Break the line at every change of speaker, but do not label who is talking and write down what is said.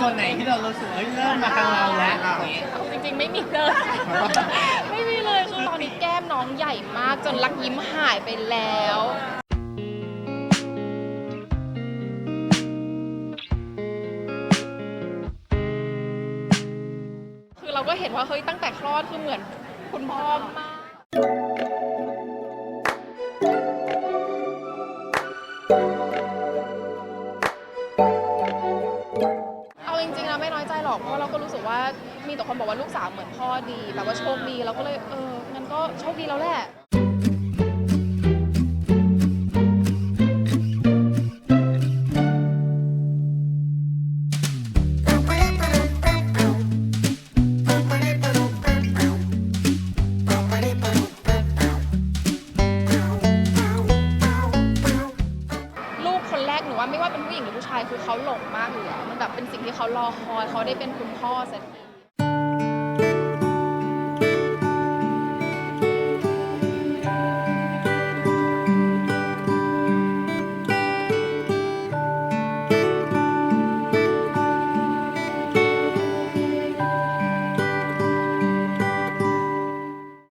ส่วนไหนที่เรารู้สึกเอ้ยเริ่มมาทางเราแล้วอย่างนี้
จริงๆไม่มีเลย ไม่มีเลยคือตอนนี้แก้มน้องใหญ่มากจนรักยิ้มหายไปแล้วคือเราก็เห็นว่าเฮ้ยตั้งแต่คลอดคือเหมือนคุณพ่อมาก ไม่น้อยใจหรอกเพราะเราก็รู้สึกว่ามีแต่คนบอกว่าลูกสาวเหมือนพ่อดีแล้วก็โชคดีเราก็เลยเอองั้นก็โชคดีแล้วแหละ ว่าไม่ว่าเป็นผู้หญิงหรือผู้ชายคือเขาหลงมากอยู่แล้วมันแบบเป็นสิ่งที่เขารอคอยเขาได้เป็นคุณพ่อสักที